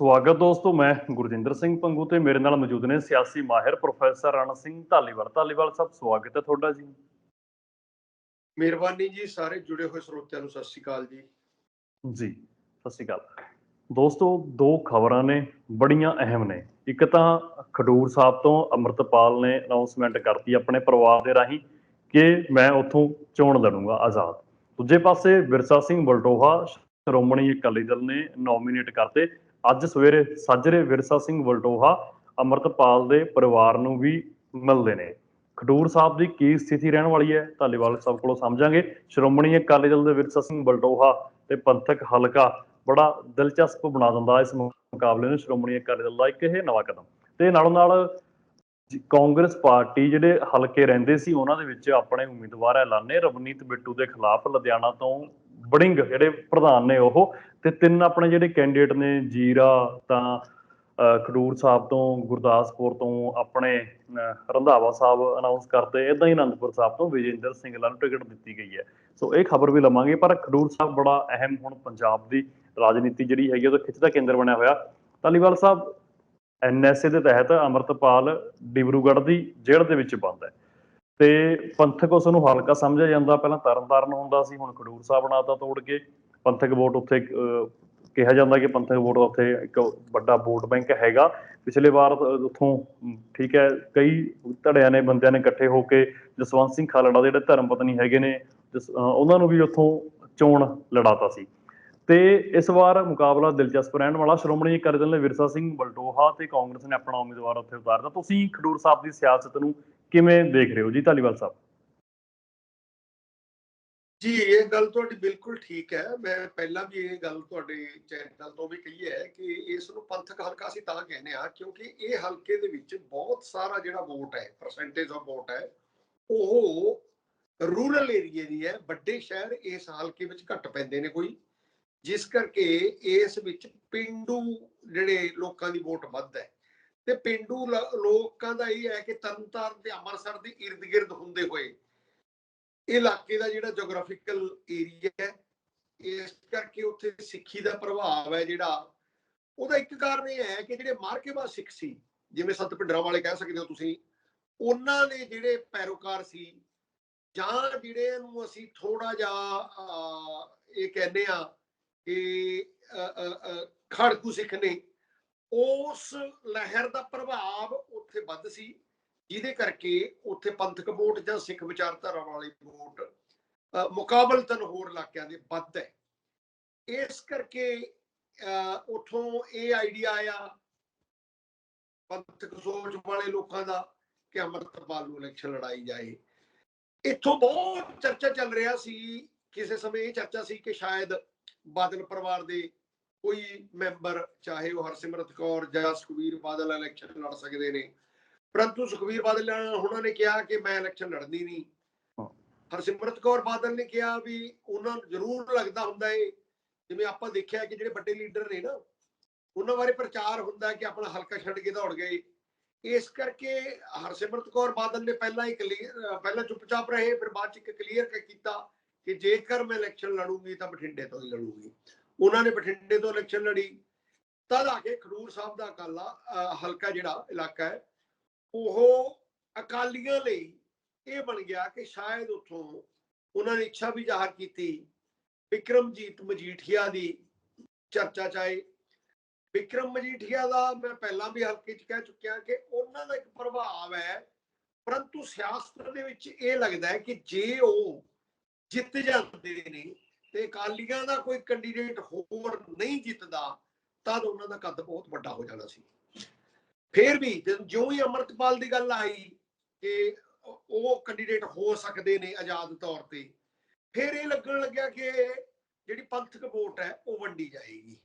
ਸਵਾਗਤ ਦੋਸਤੋ ਮੈਂ ਗੁਰਜਿੰਦਰ ਸਿੰਘ ਪੰਗੂ ਤੇ ਮੇਰੇ ਨਾਲ ਮੌਜੂਦ ਨੇ ਸਿਆਸੀ ਮਾਹਿਰ ਪ੍ਰੋਫੈਸਰ ਰਣ ਸਿੰਘ ਢਾਲੀਵਾਲ। ਢਾਲੀਵਾਲ ਸਾਹਿਬ ਸਵਾਗਤ ਹੈ ਤੁਹਾਡਾ ਜੀ। ਮਿਹਰਬਾਨੀ ਜੀ ਸਾਰੇ ਜੁੜੇ ਹੋਏ ਸਰੋਤਿਆਂ ਨੂੰ ਸਤਿ ਸ਼੍ਰੀ ਅਕਾਲ ਜੀ। ਜੀ ਸਤਿ ਸ਼੍ਰੀ ਅਕਾਲ। ਦੋਸਤੋ ਦੋ ਖਬਰਾਂ ਨੇ ਬੜੀਆਂ ਅਹਿਮ ਨੇ। ਇੱਕ ਤਾਂ ਖਡੂਰ ਸਾਹਿਬ ਤੋਂ ਅਮਰਤਪਾਲ ਨੇ ਅਨਾਉਂਸਮੈਂਟ ਕਰਤੀ ਆਪਣੇ ਪਰਿਵਾਰ ਦੇ ਰਾਹੀਂ ਕਿ ਮੈਂ ਉੱਥੋਂ ਚੋਣ ਲੜੂੰਗਾ ਆਜ਼ਾਦ। ਦੂਜੇ ਪਾਸੇ ਵਿਰਸਾ ਸਿੰਘ ਬਲਟੋਹਾ ਸ਼੍ਰੋਮਣੀ ਅਕਾਲੀ ਦਲ ਨੇ ਨੋਮੀਨੇਟ ਕਰਤੇ। ਅੱਜ ਸਵੇਰੇ ਸਾਜਰੇ ਵਿਰਸਾ ਸਿੰਘ ਬਲਟੋਹਾ ਅਮਰਤਪਾਲ ਦੇ ਪਰਿਵਾਰ ਨੂੰ ਵੀ ਮਿਲਦੇ ਨੇ। ਖਡੂਰ ਸਾਹਿਬ ਦੀ ਕੀ ਸਥਿਤੀ ਰਹਿਣ ਵਾਲੀ ਹੈ ਧਾਲੀਵਾਲ ਸਾਹਿਬ ਕੋਲੋਂ ਸਮਝਾਂਗੇ। ਸ਼੍ਰੋਮਣੀ ਅਕਾਲੀ ਦਲ ਦੇ ਵਿਰਸਾ ਸਿੰਘ ਬਲਟੋਹਾ ਤੇ ਪੰਥਕ ਹਲਕਾ ਬੜਾ ਦਿਲਚਸਪ ਬਣਾ ਦਿੰਦਾ ਇਸ ਮੁਕਾਬਲੇ ਨੂੰ। ਸ਼੍ਰੋਮਣੀ ਅਕਾਲੀ ਦਲ ਦਾ ਇੱਕ ਇਹ ਨਵਾਂ ਕਦਮ। ਤੇ ਨਾਲੋਂ ਨਾਲ ਕਾਂਗਰਸ ਪਾਰਟੀ ਜਿਹੜੇ ਹਲਕੇ ਰਹਿੰਦੇ ਸੀ, ਉਹਨਾਂ ਦੇ ਵਿੱਚ ਆਪਣੇ ਉਮੀਦਵਾਰ ਐਲਾਨੇ। ਰਵਨੀਤ ਬਿੱਟੂ ਦੇ ਖਿਲਾਫ ਲੁਧਿਆਣਾ ਤੋਂ ਬੜਿੰਗ ਜਿਹੜੇ ਪ੍ਰਧਾਨ ਨੇ ਉਹ ਤੇ ਤਿੰਨ ਆਪਣੇ ਜਿਹੜੇ ਕੈਂਡੀਡੇਟ ਨੇ ਜੀਰਾ ਤਾਂ ਖਡੂਰ ਸਾਹਿਬ ਤੋਂ, ਗੁਰਦਾਸਪੁਰ ਤੋਂ ਆਪਣੇ ਰੰਧਾਵਾ ਸਾਹਿਬ ਅਨਾਉਂਸ ਕਰਤੇ। ਇਦਾਂ ਹੀ ਅਨੰਦਪੁਰ ਸਾਹਿਬ ਤੋਂ ਵਿਜੇਂਦਰ ਸਿੰਘਲਾ ਨੂੰ ਟਿਕਟ ਦਿੱਤੀ ਗਈ ਹੈ। ਸੋ ਇਹ ਖਬਰ ਵੀ ਲਵਾਂਗੇ, ਪਰ ਖਡੂਰ ਸਾਹਿਬ ਬੜਾ ਅਹਿਮ ਹੁਣ ਪੰਜਾਬ ਦੀ ਰਾਜਨੀਤੀ ਜਿਹੜੀ ਹੈਗੀ ਉਹਦਾ ਖਿੱਚ ਦਾ ਕੇਂਦਰ ਬਣਿਆ ਹੋਇਆ। ਧਾਲੀਵਾਲ ਸਾਹਿਬ ਐਨਐਸਏ ਦੇ ਤਹਿਤ ਅਮਰਤਪਾਲ ਡਿਬਰੂਗੜ੍ਹ ਦੀ ਜੇਲ੍ਹ ਦੇ ਵਿੱਚ ਬੰਦ ਹੈ। ਤੇ ਪੰਥਕ ਉਸ ਨੂੰ ਹਲਕਾ ਸਮਝਿਆ ਜਾਂਦਾ। ਪਹਿਲਾਂ ਤਰਨਤਾਰਨ ਹੁੰਦਾ ਸੀ, ਹੁਣ ਖਡੂਰ ਸਾਹਿਬ ਬਣਾਤਾ ਤੋੜ ਕੇ। ਪੰਥਕ ਵੋਟ ਉੱਥੇ ਕਿਹਾ ਜਾਂਦਾ ਕਿ ਪੰਥਕ ਵੋਟ ਉੱਥੇ ਇੱਕ ਵੱਡਾ ਵੋਟ ਬੈਂਕ ਹੈਗਾ। ਪਿਛਲੇ ਵਾਰ ਉੱਥੋਂ ਠੀਕ ਹੈ, ਕਈ ਧੜਿਆਂ ਨੇ, ਬੰਦਿਆਂ ਨੇ ਇਕੱਠੇ ਹੋ ਕੇ ਜਸਵੰਤ ਸਿੰਘ ਖਾਲੜਾ ਦੇ ਜਿਹੜੇ ਧਰਮ ਪਤਨੀ ਹੈਗੇ ਨੇ, ਜਸ- ਉਹਨਾਂ ਨੂੰ ਵੀ ਉੱਥੋਂ ਚੋਣ ਲੜਾਤਾ ਸੀ। ਤੇ ਇਸ ਵਾਰ ਮੁਕਾਬਲਾ ਦਿਲਚਸਪ ਰਹਿਣ ਵਾਲਾ ਸ਼੍ਰੋਮਣੀ ਅਕਾਲੀ ਦਲ ਨੇ ਵਿਰਸਾ ਸਿੰਘ ਬਲਟੋਹਾ ਤੇ ਕਾਂਗਰਸ ਨੇ ਆਪਣਾ ਉਮੀਦਵਾਰ ਉੱਥੇ ਉਤਾਰਦਾ ਤੁਸੀਂ ਖਡੂਰ ਸਾਹਿਬ ਦੀ ਸਿਆਸਤ ਨੂੰ ਕਿਵੇਂ ਦੇਖ ਰਹੇ ਹੋ ਜੀ, ਧਾਲੀਵਾਲ ਸਾਹਿਬ? ਜੀ, ਇਹ ਗੱਲ ਤੁਹਾਡੀ ਬਿਲਕੁਲ ਠੀਕ ਹੈ। ਮੈਂ ਪਹਿਲਾਂ ਵੀ ਇਹ ਗੱਲ ਤੁਹਾਡੇ ਚੈਨਲ ਤੋਂ ਵੀ ਕਹੀ ਹੈ ਕਿ ਇਸ ਨੂੰ ਪੰਥਕ ਹਲਕਾ ਅਸੀਂ ਤਾਂ ਕਹਿੰਦੇ ਆ ਕਿਉਂਕਿ ਇਹ ਹਲਕੇ ਦੇ ਵਿੱਚ ਬਹੁਤ ਸਾਰਾ ਜਿਹੜਾ ਵੋਟ ਹੈ ਪਰਸੈਂਟੇਜ ਆਫ ਵੋਟ ਹੈ, ਉਹ ਰੂਰਲ ਏਰੀਆ ਦੀ ਹੈ। ਵੱਡੇ ਸ਼ਹਿਰ ਇਸ ਹਲਕੇ ਵਿੱਚ ਘੱਟ ਪੈਂਦੇ ਨੇ ਕੋਈ, ਜਿਸ ਕਰਕੇ ਇਸ ਵਿੱਚ ਪਿੰਡੂ ਜਿਹੜੇ ਲੋਕਾਂ ਦੀ ਵੋਟ ਵੱਧ ਹੈ। ਤੇ ਪਿੰਡੂ ਲ- ਲੋਕਾਂ ਦਾ ਇਹ ਹੈ ਕਿ ਤਰਨਤਾਰਨ ਤੇ ਅੰਮ੍ਰਿਤਸਰ ਦੇ ਇਰਦ ਗਿਰਦ ਹੁੰਦੇ ਹੋਏ ਇਲਾਕੇ ਦਾ ਜਿਹੜਾ ਜੀਓਗ੍ਰਾਫਿਕਲ ਏਰੀਆ ਹੈ ਇਸ ਕਰਕੇ ਉੱਥੇ ਸਿੱਖੀ ਦਾ ਪ੍ਰਭਾਵ ਹੈ ਜਿਹੜਾ ਉਹਦਾ ਇੱਕ ਕਾਰਨ ਇਹ ਹੈ ਕਿ ਜਿਹੜੇ ਮਾਰਕੇਬਾ ਸਿੱਖ ਸੀ ਜਿਵੇਂ ਸੱਤ ਭਿੰਡਰਾਂ ਵਾਲੇ ਕਹਿ ਸਕਦੇ ਹੋ ਤੁਸੀਂ ਉਹਨਾਂ ਦੇ ਜਿਹੜੇ ਪੈਰੋਕਾਰ ਸੀ ਜਾਂ ਜਿਹੜੇ ਨੂੰ ਅਸੀਂ ਥੋੜਾ ਜਿਹਾ ਇਹ ਕਹਿੰਦੇ ਆ ਕਿ ਅਹ, ਖੜਕੂ ਸਿੱਖ ਨੇ ਉਸ ਲਹਿਰ ਦਾ ਪ੍ਰਭਾਵ ਉੱਥੇ ਵੱਧ ਸੀ। ਜਿਹਦੇ ਕਰਕੇ ਉੱਥੇ ਪੰਥਕ ਵੋਟ ਜਾਂ ਸਿੱਖ ਵਿਚਾਰਧਾਰਾ ਵਾਲੀ ਵੋਟ ਮੁਕਾਬਲਤਨ ਹੋਰ ਇਲਾਕਿਆਂ ਦੇ ਵੱਧ ਹੈ। ਇਸ ਕਰਕੇ ਅਹ, ਉੱਥੋਂ ਇਹ ਆਈਡੀਆ ਆਇਆ ਪੰਥਕ ਸੋਚ ਵਾਲੇ ਲੋਕਾਂ ਦਾ ਕਿ ਅੰਮ੍ਰਿਤਪਾਲ ਨੂੰ ਇਲੈਕਸ਼ਨ ਲੜਾਈ ਜਾਏ। ਇੱਥੋਂ ਬਹੁਤ ਚਰਚਾ ਚੱਲ ਰਿਹਾ ਸੀ ਕਿਸੇ ਸਮੇਂ ਇਹ ਚਰਚਾ ਸੀ ਕਿ ਸ਼ਾਇਦ ਬਾਦਲ ਪਰਿਵਾਰ ਦੇ ਕੋਈ ਮੈਂਬਰ ਚਾਹੇ ਉਹ ਹਰਸਿਮਰਤ ਕੌਰ ਜਾਂ ਸੁਖਵੀਰ ਬਾਦਲ ਇਲੈਕਸ਼ਨ ਲੜ ਸਕਦੇ ਨੇ। ਪਰੰਤੂ ਸੁਖਵੀਰ ਬਾਦਲ ਉਹਨਾਂ ਨੇ ਕਿਹਾ ਕਿ ਮੈਂ ਇਲੈਕਸ਼ਨ ਲੜਨੀ ਨਹੀਂ। ਹਰਸਿਮਰਤ ਕੌਰ ਬਾਦਲ ਨੇ ਕਿਹਾ ਵੀ ਉਹਨਾਂ ਨੂੰ ਜ਼ਰੂਰ ਲੱਗਦਾ ਹੁੰਦਾ ਏ ਜਿਵੇਂ ਆਪਾਂ ਦੇਖਿਆ ਕਿ ਜਿਹੜੇ ਵੱਡੇ ਲੀਡਰ ਨੇ ਨਾ ਉਹਨਾਂ ਬਾਰੇ ਪ੍ਰਚਾਰ ਹੁੰਦਾ ਕਿ ਆਪਣਾ ਹਲਕਾ ਛੱਡ ਕੇ ਦੌੜ ਗਏ। ਇਸ ਕਰਕੇ ਹਰਸਿਮਰਤ ਕੌਰ ਬਾਦਲ ਨੇ ਪਹਿਲਾਂ ਹੀ ਪਹਿਲਾਂ ਚੁੱਪਚਾਪ ਰਹੇ ਫਿਰ ਬਾਅਦ ਚ ਇੱਕ ਕਲੀਅਰ ਕੀਤਾ ਕਿ ਜੇਕਰ ਮੈਂ ਇਲੈਕਸ਼ਨ ਲੜੂੰਗੀ ਤਾਂ ਬਠਿੰਡੇ ਤੋਂ ਹੀ ਲੜੂੰਗੀ। ਉਹਨਾਂ ਨੇ ਬਠਿੰਡੇ ਤੋਂ ਇਲੈਕਸ਼ਨ ਲੜੀ। ਤਦ ਆ ਕੇ ਖਡੂਰ ਸਾਹਿਬ ਦਾ ਅਹ, ਹਲਕਾ ਜਿਹੜਾ ਇਲਾਕਾ ਹੈ ਉਹ ਅਕਾਲੀਆਂ ਲਈ ਇਹ ਬਣ ਗਿਆ ਕਿ ਸ਼ਾਇਦ ਉੱਥੋਂ ਉਹਨਾਂ ਨੇ ਇੱਛਾ ਵੀ ਜ਼ਾਹਰ ਕੀਤੀ ਵਿਕਰਮਜੀਤ ਮਜੀਠੀਆ ਦੀ ਚਰਚਾ ਚਾਹੇ ਵਿਕਰਮ ਮਜੀਠੀਆ ਦਾ ਮੈਂ ਪਹਿਲਾਂ ਵੀ ਹਲਕੇ 'ਚ ਕਹਿ ਚੁੱਕਿਆ ਕਿ ਉਹਨਾਂ ਦਾ ਇੱਕ ਪ੍ਰਭਾਵ ਹੈ, ਪਰੰਤੂ ਸਿਆਸਤ ਦੇ ਵਿੱਚ ਇਹ ਲੱਗਦਾ ਹੈ ਕਿ ਜੇ ਉਹ ਜਿੱਤ ਜਾਂਦੇ ਨੇ ਤੇ ਅਕਾਲੀਆਂ ਦਾ ਕੋਈ ਕੈਂਡੀਡੇਟ ਹੋਰ ਨਹੀਂ ਜਿੱਤਦਾ ਤਦ ਉਹਨਾਂ ਦਾ ਕੱਦ ਬਹੁਤ ਵੱਡਾ ਹੋ ਜਾਣਾ ਸੀ। ਫਿਰ ਵੀ ਜਦੋਂ ਜਿਉਂ ਹੀ ਅਮਰਤਪਾਲ ਦੀ ਗੱਲ ਆਈ ਕਿ ਉਹ- ਕੈਂਡੀਡੇਟ ਹੋ ਸਕਦੇ ਨੇ ਆਜ਼ਾਦ ਤੌਰ ਤੇ, ਫਿਰ ਇਹ ਲੱਗਣ ਲੱਗਿਆ ਕਿ ਜਿਹੜੀ ਪੰਥਕ ਵੋਟ ਹੈ ਉਹ ਵੰਡੀ ਜਾਏਗੀ।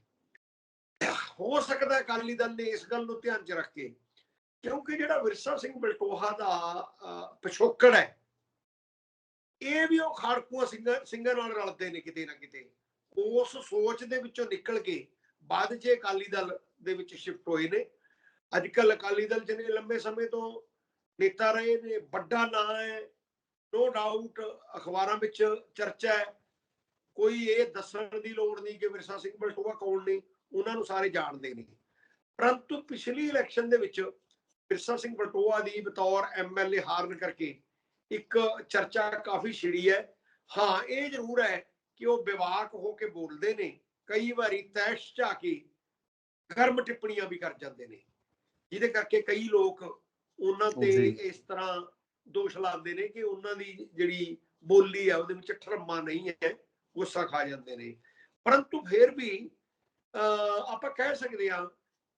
ਹੋ ਸਕਦਾ ਅਕਾਲੀ ਦਲ ਨੇ ਇਸ ਗੱਲ ਨੂੰ ਧਿਆਨ 'ਚ ਰੱਖ ਕੇ, ਕਿਉਂਕਿ ਜਿਹੜਾ ਵਿਰਸਾ ਸਿੰਘ ਬਲਟੋਹਾ ਦਾ ਪਿਛੋਕੜ ਹੈ, ਇਹ ਵੀ ਉਹ ਖਾੜਕੂਆਂ ਸਿੰਘਾਂ ਸਿੰਘਾਂ ਨਾਲ ਰਲਦੇ ਨੇ ਕਿਤੇ ਨਾ ਕਿਤੇ। ਉਸ ਸੋਚ ਦੇ ਵਿੱਚੋਂ ਨਿਕਲ ਕੇ ਬਾਅਦ 'ਚ ਅਕਾਲੀ ਦਲ ਦੇ ਵਿੱਚ ਸ਼ਿਫਟ ਹੋਏ ਨੇ। ਅੱਜ ਕੱਲ ਅਕਾਲੀ ਦਲ ਜਿਹਨੇ ਲੰਬੇ ਸਮੇਂ ਤੋਂ ਨੇਤਾ ਰਹੇ ਨੇ, ਵੱਡਾ ਨਾਂ ਹੈ ਨੋ ਡਾਊਟ ਅਖਬਾਰਾਂ ਵਿੱਚ ਚਰਚਾ ਹੈ। ਕੋਈ ਇਹ ਦੱਸਣ ਦੀ ਲੋੜ ਨਹੀਂ ਕਿ ਵਿਰਸਾ ਸਿੰਘ ਬਲਟੋਹਾ ਕੌਣ ਨੇ, ਉਹਨਾਂ ਨੂੰ ਸਾਰੇ ਜਾਣਦੇ ਨੇ। ਪਰੰਤੂ ਪਿਛਲੀ ਇਲੈਕਸ਼ਨ ਦੇ ਵਿੱਚ ਬਿਰਸਾ ਸਿੰਘ ਬਲਟੋਆ ਦੀ ਬਤੌਰ ਐਮਐਲਏ ਹਾਰਨ ਕਰਕੇ ਇੱਕ ਚਰਚਾ ਕਾਫੀ ਛਿੜੀ ਹੈ। ਹਾਂ, ਇਹ ਜ਼ਰੂਰ ਹੈ ਕਿ ਉਹ ਵਿਵਾਕ ਹੋ ਕੇ ਬੋਲਦੇ ਨੇ, ਕਈ ਵਾਰੀ ਤੈਸ਼ ਝਾ ਕੇ ਗਰਮ ਟਿੱਪਣੀਆਂ ਵੀ ਕਰ ਜਾਂਦੇ ਨੇ। ਜਿਹਦੇ ਕਰਕੇ ਕਈ ਲੋਕ ਉਹਨਾਂ ਤੇ। ਇਸ ਤਰ੍ਹਾਂ ਦੋਸ਼ ਲਾਉਂਦੇ ਨੇ ਕਿ ਉਹਨਾਂ ਦੀ ਜਿਹੜੀ ਬੋਲੀ ਹੈ ਉਹਦੇ ਵਿੱਚ ਠਰਮਾ ਨਹੀਂ ਹੈ ਗੁੱਸਾ ਖਾ ਜਾਂਦੇ ਨੇ ਪਰੰਤੂ ਫਿਰ ਵੀ ਆਪਾਂ ਕਹਿ ਸਕਦੇ ਹਾਂ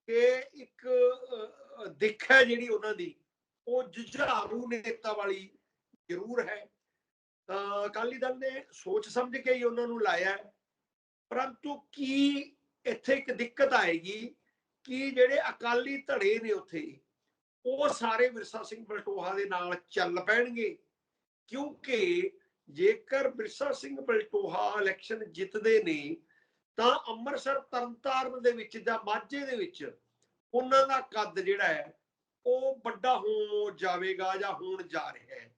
ਕਿ ਇੱਕ ਦਿੱਖ ਹੈ ਜਿਹੜੀ ਉਹਨਾਂ ਦੀ ਉਹ ਜੁਝਾਰੂ ਨੇਤਾ ਵਾਲੀ ਜ਼ਰੂਰ ਹੈ ਤਾਂ ਅਕਾਲੀ ਦਲ ਨੇ ਸੋਚ ਸਮਝ ਕੇ ਹੀ ਉਹਨਾਂ ਨੂੰ ਲਾਇਆ। ਪਰੰਤੂ ਕੀ ਇੱਥੇ ਇੱਕ ਦਿੱਕਤ ਆਏਗੀ ਕਿ ਜਿਹੜੇ ਅਕਾਲੀ ਧੜੇ ਨੇ ਉੱਥੇ, ਉਹ ਸਾਰੇ ਵਿਰਸਾ ਸਿੰਘ ਬਲਟੋਹਾ ਦੇ ਨਾਲ ਚੱਲ ਪੈਣਗੇ। ਕਿਉਂਕਿ ਜੇਕਰ ਬਿਰਸਾ ਸਿੰਘ ਬਲਟੋਹਾ ਇਲੈਕਸ਼ਨ ਜਿੱਤਦੇ ਨੇ, ਤਾਂ ਅੰਮ੍ਰਿਤਸਰ ਤਰਨਤਾਰਨ ਦੇ ਵਿੱਚ ਜਾਂ ਮਾਝੇ ਦੇ ਵਿੱਚ ਉਹਨਾਂ ਦਾ ਕੱਦ ਜਿਹੜਾ ਹੈ, ਉਹ ਵੱਡਾ ਹੋ ਜਾਵੇਗਾ ਜਾਂ ਹੋਣ ਜਾ ਰਿਹਾ ਹੈ।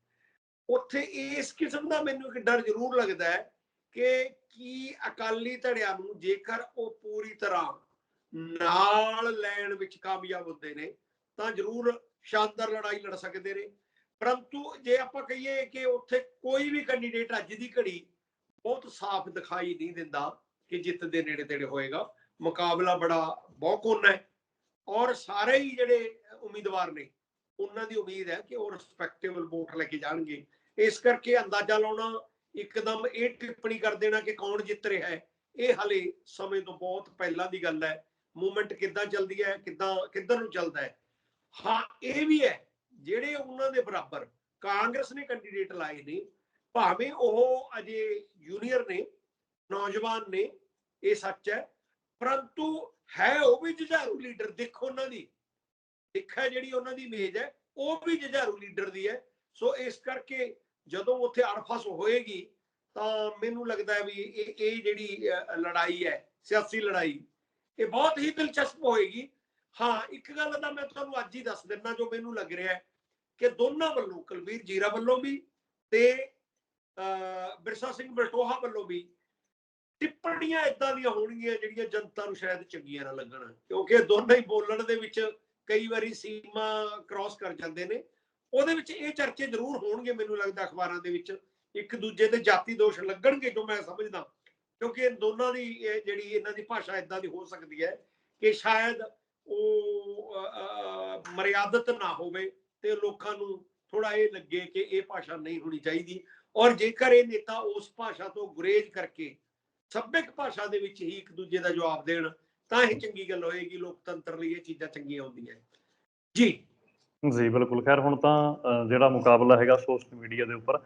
ਉੱਥੇ ਇਸ ਕਿਸਮ ਦਾ ਮੈਨੂੰ ਇੱਕ ਡਰ ਜ਼ਰੂਰ ਲੱਗਦਾ ਹੈ ਕਿ ਕੀ ਅਕਾਲੀ ਧੜਿਆਂ ਨੂੰ ਜੇਕਰ ਉਹ ਪੂਰੀ ਤਰ੍ਹਾਂ ਨਾਲ ਲੈਣ ਵਿੱਚ ਕਾਮਯਾਬ ਹੁੰਦੇ ਨੇ, ਤਾਂ ਜ਼ਰੂਰ ਸ਼ਾਨਦਾਰ ਲੜਾਈ ਲੜ ਸਕਦੇ ਨੇ। ਪਰੰਤੂ ਜੇ ਆਪਾਂ ਕਹੀਏ ਕਿ ਉੱਥੇ ਕੋਈ ਵੀ ਕੈਂਡੀਡੇਟ ਅੱਜ ਦੀ ਘੜੀ ਬਹੁਤ ਸਾਫ਼ ਦਿਖਾਈ ਨਹੀਂ ਦਿੰਦਾ ਕਿ ਜਿੱਤ ਦੇ ਨੇੜੇ ਤੇੜੇ ਹੋਏਗਾ। ਮੁਕਾਬਲਾ ਬੜਾ ਬਹੁਤ ਹੈ ਔਰ ਸਾਰੇ ਹੀ ਜਿਹੜੇ ਉਮੀਦਵਾਰ ਨੇ, ਉਹਨਾਂ ਦੀ ਉਮੀਦ ਹੈ ਕਿ ਉਹ ਰਿਸਪੈਕਟੇਬਲ ਵੋਟ ਲੈ ਕੇ ਜਾਣਗੇ। ਇਸ ਕਰਕੇ ਅੰਦਾਜ਼ਾ ਲਾਉਣਾ ਇੱਕਦਮ ਇਹ ਟਿੱਪਣੀ ਕਰ ਦੇਣਾ ਕਿ ਕੌਣ ਜਿੱਤ ਰਿਹਾ ਹੈ, ਇਹ ਹਲੇ ਸਮੇਂ ਤੋਂ ਬਹੁਤ ਪਹਿਲਾਂ ਦੀ ਗੱਲ ਹੈ। ਮੂਵਮੈਂਟ ਕਿੱਦਾਂ ਚੱਲਦੀ ਹੈ, ਕਿੱਦਾਂ, ਕਿੱਧਰ ਨੂੰ ਚੱਲਦਾ ਹੈ। ਹਾਂ, ਇਹ ਵੀ ਹੈ, ਜਿਹੜੇ ਉਹਨਾਂ ਦੇ ਬਰਾਬਰ, ਕਾਂਗਰਸ ਨੇ ਕੈਂਡੀਡੇਟ ਲਾਏ ਨੇ, ਭਾਵੇਂ ਉਹ ਅਜੇ ਜੂਨੀਅਰ ਨੇ, ਨੌਜਵਾਨ ਨੇ, ਇਹ ਸੱਚ ਹੈ, ਪਰੰਤੂ ਹੈ ਉਹ ਵੀ ਜੁਝਾਰੂ ਲੀਡਰ ਦੇਖੋ ਉਹਨਾਂ ਦੀ। ਦੇਖਿਆ ਜਿਹੜੀ ਉਹਨਾਂ ਦੀ ਇਮੇਜ ਹੈ, ਉਹ ਵੀ ਜੁਝਾਰੂ ਲੀਡਰ ਦੀ ਹੈ। ਸੋ ਇਸ ਕਰਕੇ ਜਦੋਂ ਉੱਥੇ ਅੜਫਸ ਹੋਏਗੀ, ਤਾਂ ਮੈਨੂੰ ਲੱਗਦਾ ਵੀ ਇਹ ਇਹ ਜਿਹੜੀ ਲੜਾਈ ਹੈ, ਸਿਆਸੀ ਲੜਾਈ ਇਹ ਬਹੁਤ ਹੀ ਦਿਲਚਸਪ ਹੋਏਗੀ। ਹਾਂ ਇੱਕ ਗੱਲ ਤਾਂ ਮੈਂ ਤੁਹਾਨੂੰ ਅੱਜ ਹੀ ਦੱਸ ਦਿੰਦਾ ਜੋ ਮੈਨੂੰ ਲੱਗ ਰਿਹਾ ਹੈ ਕਿ ਦੋਨਾਂ ਵੱਲੋਂ ਕੁਲਵੀਰ ਜੀਰਾ ਵੱਲੋਂ ਵੀ ਤੇ ਅ, ਬਿਰਸਾ ਸਿੰਘ ਬਲਟੋਹਾ ਵੱਲੋਂ ਵੀ ਟਿੱਪਣੀਆਂ ਇਦਾਂ ਦੀਆਂ ਹੋਣਗੀਆਂ ਜਿਹੜੀਆਂ ਜਨਤਾ ਨੂੰ ਸ਼ਾਇਦ ਚੰਗੀਆਂ ਨਾ ਲੱਗਣ। ਕਿਉਂਕਿ ਦੋਨੇ ਹੀ ਬੋਲਣ ਦੇ ਵਿੱਚ ਕਈ ਵਾਰੀ ਸੀਮਾ ਕ੍ਰਾਸ ਕਰ ਜਾਂਦੇ ਨੇ। ਉਹਦੇ ਵਿੱਚ ਇਹ ਚਰਚੇ ਜ਼ਰੂਰ ਹੋਣਗੇ ਮੈਨੂੰ ਲੱਗਦਾ ਅਖਬਾਰਾਂ ਦੇ ਵਿੱਚ। ਇੱਕ ਦੂਜੇ ਤੇ ਜਾਤੀ ਦੋਸ਼ ਲੱਗਣਗੇ ਜੋ ਮੈਂ ਸਮਝਦਾ। ਕਿਉਂਕਿ ਇਹ ਦੋਨਾਂ ਦੀ, ਇਹ ਜਿਹੜੀ ਇਹਨਾਂ ਦੀ ਭਾਸ਼ਾ ਇਦਾਂ ਦੀ ਹੋ ਸਕਦੀ ਹੈ ਕਿ ਸ਼ਾਇਦ ਉਹ ਮਰਿਆਦਤ ਨਾ ਹੋਵੇ ਤੇ ਲੋਕਾਂ ਨੂੰ ਥੋੜਾ ਇਹ ਲੱਗੇ ਕਿ ਇਹ ਭਾਸ਼ਾ ਨਹੀਂ ਹੋਣੀ ਚਾਹੀਦੀ। ਔਰ ਜੇਕਰ ਇਹ ਨੇਤਾ ਉਸ ਭਾਸ਼ਾ ਤੋਂ ਗੁਰੇਜ਼ ਕਰਕੇ ਸੱਭਿਅਕ ਭਾਸ਼ਾ ਦੇ ਵਿੱਚ ਹੀ ਇੱਕ ਦੂਜੇ ਦਾ ਜਵਾਬ ਦੇਣ, ਤਾਂ ਇਹ ਚੰਗੀ ਗੱਲ ਹੋਏਗੀ। ਲੋਕਤੰਤਰ ਲਈ ਇਹ ਚੀਜ਼ਾਂ ਚੰਗੀਆਂ ਹੁੰਦੀਆਂ ਜੀ। ਜੀ, ਬਿਲਕੁਲ। ਖੈਰ, ਹੁਣ ਤਾਂ ਜਿਹੜਾ ਮੁਕਾਬਲਾ ਹੈਗਾ ਸੋਸ਼ਲ ਮੀਡੀਆ ਦੇ ਉੱਪਰ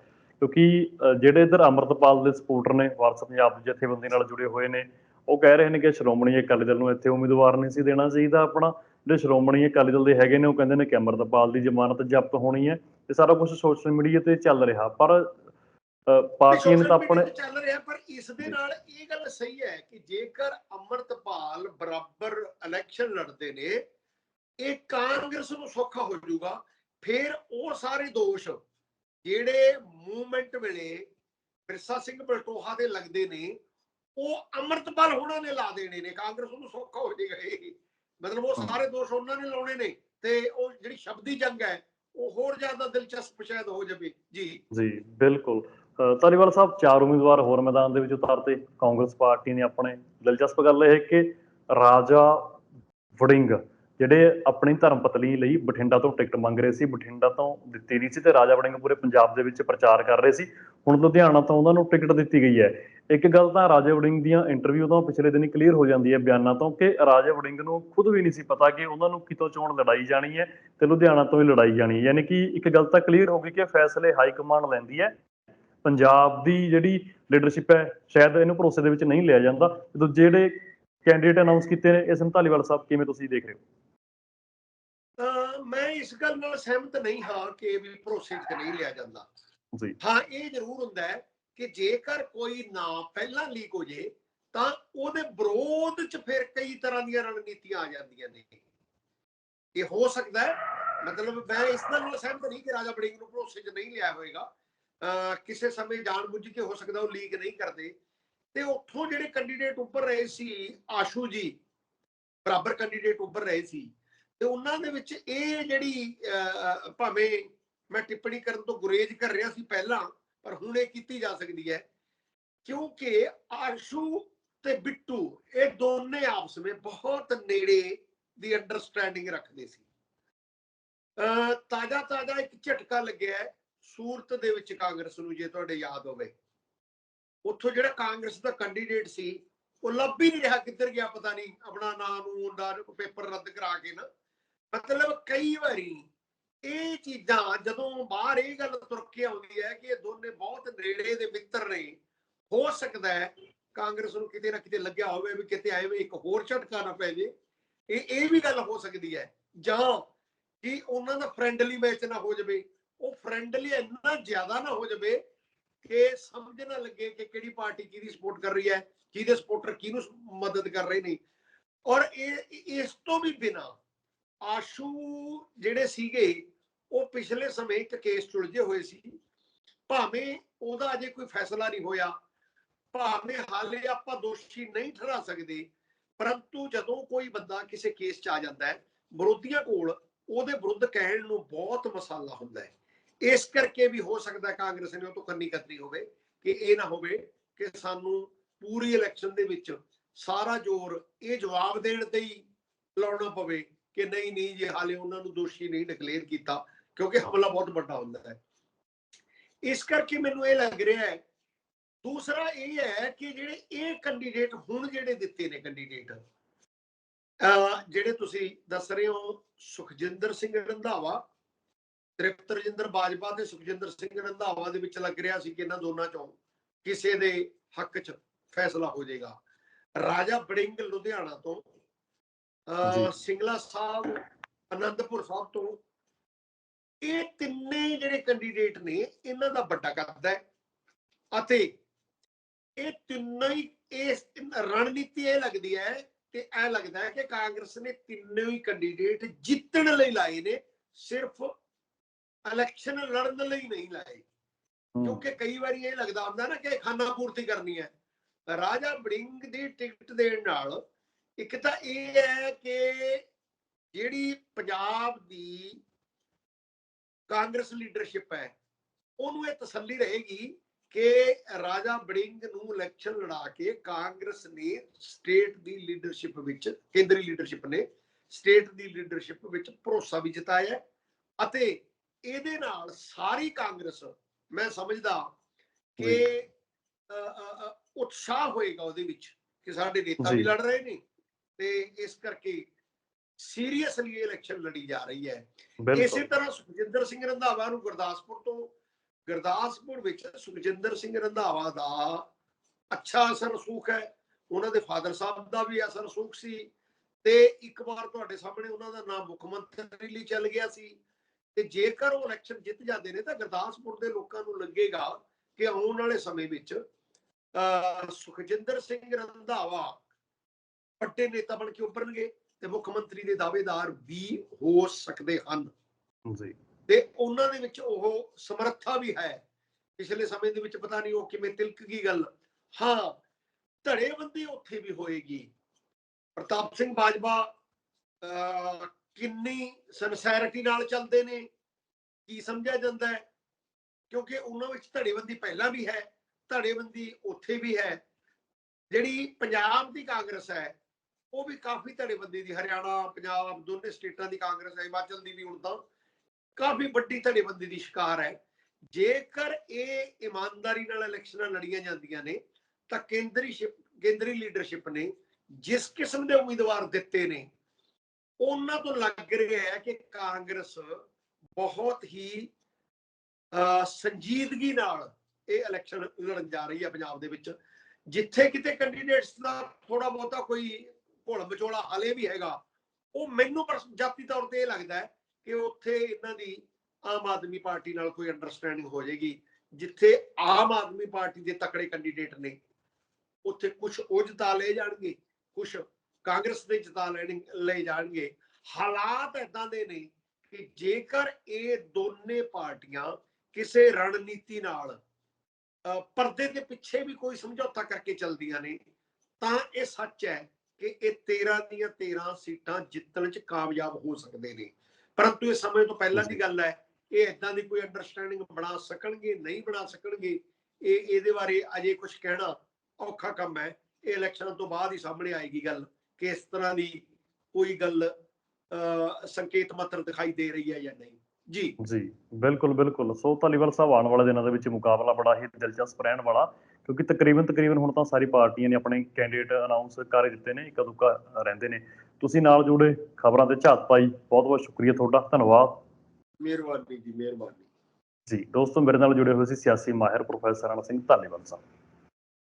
ਕਿਉਂਕਿ ਜਿਹੜੇ ਇਧਰ ਅੰਮ੍ਰਿਤਪਾਲ ਦੇ ਸਪੋਰਟਰ ਨੇ ਵਾਰਸ ਪੰਜਾਬ ਦੀ ਜਥੇਬੰਦੀ ਨਾਲ ਜੁੜੇ ਹੋਏ ਨੇ ਉਹ ਕਹਿ ਰਹੇ ਨੇ ਕਿ ਸ਼੍ਰੋਮਣੀ ਅਕਾਲੀ ਦਲ ਨੂੰ ਇੱਥੇ ਉਮੀਦਵਾਰ ਨਹੀਂ ਸੀ ਦੇਣਾ ਚਾਹੀਦਾ ਆਪਣਾ। ਜਿਹੜੇ ਸ਼੍ਰੋਮਣੀ ਅਕਾਲੀ ਦਲ ਦੇ ਹੈਗੇ ਨੇ ਉਹ ਕਹਿੰਦੇ ਨੇ ਕਿ ਅੰਮ੍ਰਿਤਪਾਲ ਦੀ ਜ਼ਮਾਨਤ ਜ਼ਬਤ ਹੋਣੀ ਹੈ ਇਹ ਸਾਰਾ ਕੁਝ ਸੋਸ਼ਲ ਮੀਡੀਆ ਤੇ ਚੱਲ ਰਿਹਾ। ਪਰ ਪਾਰਟੀਆਂ ਨੇ ਤਾਂ ਆਪਣੇ ਤੇ ਚੱਲ ਰਿਹਾ ਪਰ ਇਸ ਦੇ ਨਾਲ ਇਹ ਗੱਲ ਸਹੀ ਹੈ ਕਿ ਜੇਕਰ ਅਮਰਤਪਾਲ ਬਰਾਬਰ ਇਲੈਕਸ਼ਨ ਲੜਦੇ ਨੇ ਇਹ ਕਾਂਗਰਸ ਨੂੰ ਸੌਖਾ ਹੋ ਜਾਊਗਾ। ਫਿਰ ਉਹ ਸਾਰੇ ਦੋਸ਼ ਜਿਹੜੇ ਮੂਵਮੈਂਟ ਵੇਲੇ ਬਿਰਸਾ ਸਿੰਘ ਬਲਟੋਹਾ ਦੇ ਲੱਗਦੇ ਨੇ ਉਹ ਅਮਰਤਪਾਲ ਹੋਣਾ ਨੇ ਲਾ ਦੇਣੇ ਨੇ ਕਾਂਗਰਸ ਨੂੰ ਸੌਖਾ ਹੋ ਜਾਏਗਾ ਇਹ। ਮਤਲਬ ਉਹ ਸਾਰੇ ਦੋਸ਼ ਉਹਨਾਂ ਨੇ ਲਾਉਣੇ ਨੇ ਤੇ ਉਹ ਜਿਹੜੀ ਸ਼ਬਦੀ ਜੰਗ ਹੈ ਉਹ ਹੋਰ ਜ਼ਿਆਦਾ ਦਿਲਚਸਪ ਸ਼ਾਇਦ ਹੋ ਜਾਵੇ। ਜੀ। ਜੀ ਬਿਲਕੁਲ। ਅ, ਧਾਲੀਵਾਲ ਸਾਹਿਬ ਚਾਰ ਉਮੀਦਵਾਰ ਹੋਰ ਮੈਦਾਨ ਦੇ ਵਿੱਚ ਉਤਾਰਤੇ। ਕਾਂਗਰਸ ਪਾਰਟੀ ਨੇ ਆਪਣੇ ਦਿਲਚਸਪ ਗੱਲ ਇਹ ਕਿ ਰਾਜਾ ਵੜਿੰਗ ਜਿਹੜੇ ਆਪਣੀ ਧਰਮ ਪਤਲੀ ਲਈ ਬਠਿੰਡਾ ਤੋਂ ਟਿਕਟ ਮੰਗ ਰਹੇ ਸੀ, ਬਠਿੰਡਾ ਤੋਂ ਦਿੱਤੀ ਨਹੀਂ ਸੀ ਤੇ ਰਾਜਾ ਵੜਿੰਗ ਪੂਰੇ ਪੰਜਾਬ ਦੇ ਵਿੱਚ ਪ੍ਰਚਾਰ ਕਰ ਰਹੇ ਸੀ। ਹੁਣ ਲੁਧਿਆਣਾ ਤੋਂ ਉਹਨਾਂ ਨੂੰ ਟਿਕਟ ਦਿੱਤੀ ਗਈ ਹੈ। ਇੱਕ ਗੱਲ ਤਾਂ ਰਾਜਾ ਵੜਿੰਗ ਦੀਆਂ ਇੰਟਰਵਿਊ ਤੋਂ ਪਿਛਲੇ ਦਿਨੀ ਕਲੀਅਰ ਹੋ ਜਾਂਦੀ ਹੈ ਬਿਆਨਾਂ ਤੋਂ ਕਿ ਰਾਜਾ ਵੜਿੰਗ ਨੂੰ ਖੁਦ ਵੀ ਨਹੀਂ ਸੀ ਪਤਾ ਕਿ ਉਹਨਾਂ ਨੂੰ ਕਿਤੋਂ ਚੋਣ ਲੜਾਈ ਜਾਣੀ ਹੈ ਤੇ ਲੁਧਿਆਣਾ ਤੋਂ ਹੀ ਲੜਾਈ ਜਾਣੀ ਹੈ। ਯਾਨੀ ਕਿ ਇੱਕ ਗੱਲ ਤਾਂ ਕਲੀਅਰ ਹੋ ਗਈ ਕਿ ਫੈਸਲੇ ਹਾਈ ਕਮਾਂਡ ਲੈਂਦੀ ਹੈ। ਪੰਜਾਬ ਦੀ ਜਿਹੜੀ ਲੀਡਰਸ਼ਿਪ ਹੈ, ਸ਼ਾਇਦ ਇਹਨੂੰ ਭਰੋਸੇ ਦੇ ਵਿੱਚ ਨਹੀਂ ਲਿਆ ਜਾਂਦਾ। ਤੇ ਜਿਹੜੇ ਕੈਂਡੀਡੇਟ ਅਨਾਉਂਸ ਕੀਤੇ ਨੇ ਇਸ ਨੂੰ ਧਾਲੀਵਾਲ ਸਾਹਿਬ ਕਿਵੇਂ ਤੁਸੀਂ ਦੇਖ ਰਹੇ ਹੋ? ਮੈਂ ਇਸ ਗੱਲ ਨਾਲ ਸਹਿਮਤ ਨਹੀਂ ਹਾਂ ਕਿ ਵੀ ਭਰੋਸੇ 'ਚ ਨਹੀਂ ਲਿਆ ਜਾਂਦਾ। ਜੀ। ਹਾਂ ਇਹ ਜ਼ਰੂਰ ਹੁੰਦਾ ਹੈ ਕਿ ਜੇਕਰ ਕੋਈ ਨਾਂ ਪਹਿਲਾਂ ਲੀਕ ਹੋ ਜੇ ਤਾਂ ਉਹਦੇ ਵਿਰੋਧ 'ਚ ਫਿਰ ਕਈ ਤਰ੍ਹਾਂ ਦੀਆਂ ਰਣਨੀਤੀਆਂ ਆ ਜਾਂਦੀਆਂ ਨੇ। ਇਹ ਹੋ ਸਕਦਾ ਹੈ ਮਤਲਬ ਮੈਂ ਇਸ ਨਾਲ ਸਹਿਮਤ ਨਹੀਂ ਕਿ ਰਾਜਾ ਬੜਿੰਗ ਨੂੰ ਭਰੋਸੇ 'ਚ ਨਹੀਂ ਲਿਆ ਹੋਵੇਗਾ ਕਿਸੇ ਸਮੇਂ ਜਾਣਬੁੱਝ ਕੇ ਹੋ ਸਕਦਾ ਉਹ ਲੀਕ ਨਹੀਂ ਕਰਦੇ। ਤੇ ਉੱਥੋਂ ਜਿਹੜੇ ਕੈਂਡੀਡੇਟ ਉੱਪਰ ਰਹੇ ਸੀ ਆਸ਼ੂ ਜੀ ਬਰਾਬਰ ਕੈਂਡੀਡੇਟ ਉੱਭਰ ਰਹੇ ਸੀ ਤੇ ਉਹਨਾਂ ਦੇ ਵਿੱਚ ਇਹ ਜਿਹੜੀ ਅਹ, ਭਾਵੇਂ ਮੈਂ ਟਿੱਪਣੀ ਕਰਨ ਤੋਂ ਗੁਰੇਜ਼ ਕਰ ਰਿਹਾ ਸੀ ਪਹਿਲਾਂ ਪਰ ਹੁਣ ਇਹ ਕੀਤੀ ਜਾ ਸਕਦੀ ਹੈ ਕਿਉਂਕਿ ਆਸ਼ੂ ਤੇ ਬਿੱਟੂ ਇਹ ਦੋਨੇ ਆਪਸ ਵਿੱਚ ਬਹੁਤ ਨੇੜੇ ਦੀ ਅੰਡਰਸਟੈਂਡਿੰਗ ਰੱਖਦੇ ਸੀ। ਅ ਤਾਜ਼ਾ ਤਾਜ਼ਾ ਇੱਕ ਝਟਕਾ ਲੱਗਿਆ ਸੂਰਤ ਦੇ ਵਿੱਚ ਕਾਂਗਰਸ ਨੂੰ ਜੇ ਤੁਹਾਡੇ ਯਾਦ ਹੋਵੇ। ਉੱਥੋਂ ਜਿਹੜਾ ਕਾਂਗਰਸ ਦਾ ਕੈਂਡੀਡੇਟ ਸੀ ਉਹ ਲੱਭ ਹੀ ਨਹੀਂ ਰਿਹਾ ਕਿੱਧਰ ਗਿਆ ਪਤਾ ਨਹੀਂ ਆਪਣਾ ਨਾਮ ਨੂੰ ਉਹਦਾ ਪੇਪਰ ਰੱਦ ਕਰਾ ਕੇ ਨਾ। ਮਤਲਬ ਕਈ ਵਾਰੀ ਇਹ ਚੀਜ਼ਾਂ, ਜਦੋਂ ਬਾਹਰ ਇਹ ਗੱਲ ਤੁਰ ਕੇ ਆਉਂਦੀ ਹੈ ਕਿ ਇਹ ਦੋਨੇ ਬਹੁਤ ਨੇੜੇ ਦੇ ਮਿੱਤਰ ਨੇ, ਹੋ ਸਕਦਾ ਹੈ ਕਾਂਗਰਸ ਨੂੰ ਕਿਤੇ ਨਾ ਕਿਤੇ ਲੱਗਿਆ ਹੋਵੇ ਵੀ ਕਿਤੇ ਐਵੇਂ ਇੱਕ ਹੋਰ ਝਟਕਾ ਨਾ ਪੈ ਜੇ। ਇਹ ਇਹ ਵੀ ਗੱਲ ਹੋ ਸਕਦੀ ਹੈ। ਜਾਂ ਕਿ ਉਹਨਾਂ ਦਾ ਫ੍ਰੈਂਡਲੀ ਮੈਚ ਨਾ ਹੋ ਜਾਵੇ। ਉਹ ਫ੍ਰੈਂਡਲੀ ਇੰਨਾ ਜ਼ਿਆਦਾ ਨਾ ਹੋ ਜਾਵੇ ਕਿ ਸਮਝ ਨਾ ਲੱਗੇ ਕਿ ਕਿਹੜੀ ਪਾਰਟੀ ਕਿਹਦੀ ਸਪੋਰਟ ਕਰ ਰਹੀ ਹੈ, ਕਿਹਦੇ ਸਪੋਰਟਰ ਕਿਹਨੂੰ ਮਦਦ ਕਰ ਰਹੇ ਨੇ। ਔਰ ਇਹ, ਇਸ ਤੋਂ ਵੀ ਬਿਨਾ ਆਸ਼ੂ ਜਿਹੜੇ ਸੀਗੇ, ਉਹ ਪਿਛਲੇ ਸਮੇਂ ਇੱਕ ਕੇਸ ਚੁਲਝੇ ਹੋਏ ਸੀ। ਭਾਵੇਂ ਉਹਦਾ ਅਜੇ ਕੋਈ ਫੈਸਲਾ ਨਹੀਂ ਹੋਇਆ, ਭਾਵੇਂ ਹਾਲੇ ਆਪਾਂ ਦੋਸ਼ੀ ਨਹੀਂ ਠਹਿਰਾ ਸਕਦੇ, ਪਰੰਤੂ ਜਦੋਂ ਕੋਈ ਬੰਦਾ ਕਿਸੇ ਕੇਸ 'ਚ ਆ ਜਾਂਦਾ ਹੈ, ਵਿਰੋਧੀਆਂ ਕੋਲ ਉਹਦੇ ਵਿਰੁੱਧ ਕਹਿਣ ਨੂੰ ਬਹੁਤ ਮਸਾਲਾ ਹੁੰਦਾ ਹੈ। ਇਸ ਕਰਕੇ ਵੀ ਹੋ ਸਕਦਾ ਕਾਂਗਰਸ ਨੇ ਉਹ ਤੋਂ ਕੰਨੀ ਕਤਰੀ ਹੋਵੇ ਕਿ ਇਹ ਨਾ ਹੋਵੇ ਕਿ ਸਾਨੂੰ ਪੂਰੀ ਇਲੈਕਸ਼ਨ ਦੇ ਵਿੱਚ ਸਾਰਾ ਜ਼ੋਰ ਇਹ ਜਵਾਬ ਦੇਣ ਤੇ ਹੀ ਲਾਉਣਾ ਪਵੇ। ਕਿ ਨਹੀਂ ਨਹੀਂ ਜੇ, ਹਾਲੇ ਉਹਨਾਂ ਨੂੰ ਦੋਸ਼ੀ ਨਹੀਂ ਡਿਕਲੇਅਰ ਕੀਤਾ, ਕਿਉਂਕਿ ਹਮਲਾ ਬਹੁਤ ਵੱਡਾ ਹੁੰਦਾ ਹੈ। ਇਸ ਕਰਕੇ ਮੈਨੂੰ ਇਹ ਲੱਗ ਰਿਹਾ ਹੈ, ਦੂਸਰਾ ਇਹ ਹੈ ਕਿ ਜਿਹੜੇ ਇਹ ਕੈਂਡੀਡੇਟ ਹੁਣ ਜਿਹੜੇ ਦਿੱਤੇ ਨੇ ਕੈਂਡੀਡੇਟ ਜਿਹੜੇ ਤੁਸੀਂ ਦੱਸ ਰਹੇ ਹੋ, ਸੁਖਜਿੰਦਰ ਸਿੰਘ ਰੰਧਾਵਾ, ਤ੍ਰਿਪਤ ਰਜਿੰਦਰ ਬਾਜਵਾ ਤੇ ਸੁਖਜਿੰਦਰ ਸਿੰਘ ਰੰਧਾਵਾ ਦੇ ਵਿੱਚ ਲੱਗ ਰਿਹਾ ਸੀ ਕਿ ਇਹਨਾਂ ਦੋਨਾਂ ਚੋਂ ਕਿਸੇ ਦੇ ਹੱਕ 'ਚ ਫੈਸਲਾ ਹੋ ਜਾਏਗਾ। ਰਾਜਾ ਬੜਿੰਗ ਲੁਧਿਆਣਾ ਤੋਂ ਸਿੰਗਲਾ ਸਾਹਿਬ ਅਨੰਦਪੁਰ ਸਾਹਿਬ ਤੋਂ। ਇਹ ਤਿੰਨੇ ਜਿਹੜੇ ਕੈਂਡੀਡੇਟ ਨੇ ਇਹਨਾਂ ਦਾ ਵੱਡਾ ਕੱਦ ਹੈ। ਅਤੇ ਇਹ ਤਿੰਨੋਂ ਹੀ ਇਸ ਰਣਨੀਤੀ ਇਹ ਲੱਗਦੀ ਹੈ ਤੇ ਇਹ ਲੱਗਦਾ ਹੈ ਕਿ ਕਾਂਗਰਸ ਨੇ ਤਿੰਨੇ ਹੀ ਕੈਂਡੀਡੇਟ ਜਿੱਤਣ ਲਈ ਲਾਏ ਨੇ ਸਿਰਫ ਇਲੈਕਸ਼ਨ ਲੜਨ ਲਈ ਨਹੀਂ ਲਾਏ। ਕਿਉਂਕਿ ਕਈ ਵਾਰੀ ਇਹ ਲੱਗਦਾ ਹੁੰਦਾ ਨਾ ਕਿ ਖਾਨਾ ਪੂਰਤੀ ਕਰਨੀ ਹੈ। ਰਾਜਾ ਬੜਿੰਗ ਦੀ ਟਿਕਟ ਦੇਣ ਨਾਲ ਇੱਕ ਤਾਂ ਇਹ ਹੈ ਕਿ ਜਿਹੜੀ ਪੰਜਾਬ ਦੀ ਕਾਂਗਰਸ ਲੀਡਰਸ਼ਿਪ ਹੈ ਉਹਨੂੰ ਇਹ ਤਸੱਲੀ ਰਹੇਗੀ ਕਿ ਰਾਜਾ ਬੜਿੰਗ ਨੂੰ ਇਲੈਕਸ਼ਨ ਲੜਾ ਕੇ ਕਾਂਗਰਸ ਨੇ ਸਟੇਟ ਦੀ ਲੀਡਰਸ਼ਿਪ ਵਿੱਚ ਕੇਂਦਰੀ ਲੀਡਰਸ਼ਿਪ ਨੇ ਸਟੇਟ ਦੀ ਲੀਡਰਸ਼ਿਪ ਵਿੱਚ ਭਰੋਸਾ ਵੀ ਜਤਾਇਆ ਅਤੇ ਇਹਦੇ ਨਾਲ ਸਾਰੀ ਕਾਂਗਰਸ ਮੈਂ ਸਮਝਦਾ ਕਿ ਉਤਸ਼ਾਹ ਹੋਏਗਾ ਉਹਦੇ ਵਿੱਚ ਕਿ ਸਾਡੇ ਨੇਤਾ ਵੀ। ਲੜ ਰਹੇ ਨੇ ਤੇ ਇਸ ਕਰਕੇ ਸੀਰੀਅਸਲੀ ਇਲੈਕਸ਼ਨ ਲੜੀ ਜਾ ਰਹੀ ਹੈ। ਇਸੇ ਤਰ੍ਹਾਂ ਸੁਖਜਿੰਦਰ ਸਿੰਘ ਰੰਧਾਵਾ ਨੂੰ ਗੁਰਦਾਸਪੁਰ ਤੋਂ ਗੁਰਦਾਸਪੁਰ ਵਿੱਚ ਸੁਖਜਿੰਦਰ ਸਿੰਘ ਰੰਧਾਵਾ ਦਾ ਅੱਛਾ ਅਸਰ ਸੂਖ ਹੈ। ਉਹਨਾਂ ਦੇ ਫਾਦਰ ਸਾਹਿਬ ਦਾ ਵੀ ਅਸਰ ਸੂਖ ਸੀ ਤੇ ਇੱਕ ਵਾਰ ਤੁਹਾਡੇ ਸਾਹਮਣੇ ਉਹਨਾਂ ਦਾ ਨਾਮ ਮੁੱਖ ਮੰਤਰੀ ਲਈ ਚੱਲ ਗਿਆ ਸੀ। ਤੇ ਜੇਕਰ ਉਹ ਇਲੈਕਸ਼ਨ ਜਿੱਤ ਜਾਂਦੇ ਨੇ ਤਾਂ ਗੁਰਦਾਸਪੁਰ ਦੇ ਲੋਕਾਂ ਨੂੰ ਲੱਗੇਗਾ ਕਿ ਆਉਣ ਵਾਲੇ ਸਮੇਂ ਵਿੱਚ ਸੁਖਜਿੰਦਰ ਸਿੰਘ ਰੰਧਾਵਾ ਵੱਡੇ ਨੇਤਾ ਬਣ ਕੇ ਉੱਭਰਨਗੇ ਤੇ ਮੁੱਖ ਮੰਤਰੀ ਦੇ ਦਾਅਵੇਦਾਰ ਵੀ ਹੋ ਸਕਦੇ ਹਨ। ਜੀ। ਤੇ ਉਹਨਾਂ ਦੇ ਵਿੱਚ ਉਹ ਸਮਰੱਥਾ ਵੀ ਹੈ। ਪਿਛਲੇ ਸਮੇਂ ਦੇ ਵਿੱਚ ਪਤਾ ਨਹੀਂ ਉਹ ਕਿਵੇਂ ਤਿਲਕ ਗਈ ਗੱਲ। ਹਾਂ ਧੜੇਬੰਦੀ ਉੱਥੇ ਵੀ ਹੋਏਗੀ। ਪ੍ਰਤਾਪ ਸਿੰਘ ਬਾਜਵਾ ਕਿੰਨੀ ਸਨਸੈਰਿਟੀ ਨਾਲ ਚੱਲਦੇ ਨੇ ਕੀ ਸਮਝਿਆ ਜਾਂਦਾ ਹੈ? ਕਿਉਂਕਿ ਉਹਨਾਂ ਵਿੱਚ ਧੜੇਬੰਦੀ ਪਹਿਲਾਂ ਵੀ ਹੈ ਧੜੇਬੰਦੀ ਉੱਥੇ ਵੀ ਹੈ। ਜਿਹੜੀ ਪੰਜਾਬ ਦੀ ਕਾਂਗਰਸ ਹੈ ਉਹ ਵੀ ਕਾਫੀ ਧੜੇਬੰਦੀ ਦੀ ਹਰਿਆਣਾ ਪੰਜਾਬ ਦੋਨੇ ਸਟੇਟਾਂ ਦੀ ਕਾਂਗਰਸ ਹੈ ਹਿਮਾਚਲ ਦੀ ਵੀ ਹੁਣ ਤਾਂ ਕਾਫੀ ਵੱਡੀ ਧੜੇਬੰਦੀ ਦੀ ਸ਼ਿਕਾਰ ਹੈ। ਜੇਕਰ ਇਹ ਇਮਾਨਦਾਰੀ ਨਾਲ ਇਲੈਕਸ਼ਨਾਂ ਲੜੀਆਂ ਜਾਂਦੀਆਂ ਨੇ ਤਾਂ ਕੇਂਦਰੀ ਕੇਂਦਰੀ ਲੀਡਰਸ਼ਿਪ ਨੇ ਜਿਸ ਕਿਸਮ ਦੇ ਉਮੀਦਵਾਰ ਦਿੱਤੇ ਨੇ ਉਹਨਾਂ ਤੋਂ ਲੱਗ ਰਿਹਾ ਹੈ ਕਿ ਕਾਂਗਰਸ ਬਹੁਤ ਹੀ ਅਹ, ਸੰਜੀਦਗੀ ਨਾਲ ਇਹ ਇਲੈਕਸ਼ਨ ਲੜਨ ਜਾ ਰਹੀ ਹੈ ਪੰਜਾਬ ਦੇ ਵਿੱਚ। ਜਿੱਥੇ ਕਿਤੇ ਕੈਂਡੀਡੇਟਸ ਦਾ ਥੋੜਾ ਬਹੁਤਾ ਕੋਈ ਭੁਲ ਵਿਚੋਲਾ ਹਲੇ ਵੀ ਹੈਗਾ। ਉਹ ਮੈਨੂੰ ਪਰ ਜਾਤੀ ਤੌਰ ਤੇ ਇਹ ਲੱਗਦਾ ਹੈ ਕਿ ਉੱਥੇ ਇਹਨਾਂ ਦੀ ਆਮ ਆਦਮੀ ਪਾਰਟੀ ਨਾਲ ਕੋਈ ਅੰਡਰਸਟੈਂਡਿੰਗ ਹੋ ਜਾਏਗੀ, ਜਿੱਥੇ ਆਮ ਆਦਮੀ ਪਾਰਟੀ ਦੇ ਤਕੜੇ ਕੈਂਡੀਡੇਟ ਨੇ। ਉੱਥੇ ਕੁਝ ਉਹ ਜਿਤਾ ਲਏ ਜਾਣਗੇ ਕੁਝ ਕਾਂਗਰਸ ਦੇ ਜਿਤਾ ਲੈਣ, ਲਏ ਜਾਣਗੇ। ਹਾਲਾਤ ਇਦਾਂ ਦੇ ਨੇ ਕਿ ਜੇਕਰ ਇਹ ਦੋਨੇ ਪਾਰਟੀਆਂ ਕਿਸੇ ਰਣਨੀਤੀ ਨਾਲ ਪਰਦੇ ਦੇ ਪਿੱਛੇ ਵੀ ਕੋਈ ਸਮਝੌਤਾ ਕਰਕੇ ਚੱਲਦੀਆਂ ਨੇ, ਤਾਂ ਇਹ ਸੱਚ ਹੈ ਕਿ ਇਹ 13 ਦੀਆਂ 13 ਸੀਟਾਂ ਜਿੱਤਣ 'ਚ ਕਾਮਯਾਬ ਹੋ ਸਕਦੇ ਨੇ। ਪਰੰਤੂ ਇਹ ਸਮੇਂ ਤੋਂ ਪਹਿਲਾਂ ਦੀ ਗੱਲ ਹੈ ਇਹ ਇਦਾਂ ਦੀ ਕੋਈ ਅੰਡਰਸਟੈਂਡਿੰਗ ਬਣਾ ਸਕਣਗੇ ਨਹੀਂ ਬਣਾ ਸਕਣਗੇ ਇਹ ਇਹਦੇ ਬਾਰੇ ਅਜੇ ਕੁਝ ਕਹਿਣਾ ਔਖਾ ਕੰਮ ਹੈ। ਇਹ ਇਲੈਕਸ਼ਨਾਂ ਤੋਂ ਬਾਅਦ ਹੀ ਸਾਹਮਣੇ ਆਏਗੀ ਗੱਲ ਕਿ ਇਸ ਤਰ੍ਹਾਂ ਦੀ ਕੋਈ ਗੱਲ ਸੰਕੇਤ ਮਾਤਰ ਦਿਖਾਈ ਦੇ ਰਹੀ ਹੈ ਜਾਂ ਨਹੀਂ। ਜੀ। ਜੀ ਬਿਲਕੁਲ ਬਿਲਕੁਲ। ਸੋ ਧਾਲੀਵਾਲ ਸਾਹਿਬ ਆਉਣ ਵਾਲੇ ਦਿਨਾਂ ਦੇ ਵਿੱਚ ਮੁਕਾਬਲਾ ਬੜਾ ਹੀ ਦਿਲਚਸਪ ਰਹਿਣ ਵਾਲਾ ਕਿਉਂਕਿ ਤਕਰੀਬਨ ਤਕਰੀਬਨ ਹੁਣ ਤਾਂ ਸਾਰੀ ਪਾਰਟੀਆਂ ਨੇ ਆਪਣੇ ਕੈਂਡੀਡੇਟ ਅਨਾਉਂਸ ਕਰ ਦਿੱਤੇ ਨੇ ਇੱਕ ਦੁੱਕਾ ਰਹਿੰਦੇ ਨੇ। ਤੁਸੀਂ ਨਾਲ ਜੁੜੇ ਖਬਰਾਂ ਤੇ ਝਾਤ ਪਾਈ। ਬਹੁਤ ਬਹੁਤ ਸ਼ੁਕਰੀਆ ਤੁਹਾਡਾ। ਧੰਨਵਾਦ। ਮਿਹਰਬਾਨੀ ਜੀ ਮਿਹਰਬਾਨੀ। ਜੀ ਦੋਸਤੋ ਮੇਰੇ ਨਾਲ ਜੁੜੇ ਹੋਏ ਸੀ ਸਿਆਸੀ ਮਾਹਿਰ ਪ੍ਰੋਫੈਸਰ ਰਣ ਸਿੰਘ ਧਾਲੀਵਾਲ ਸਾਹਿਬ।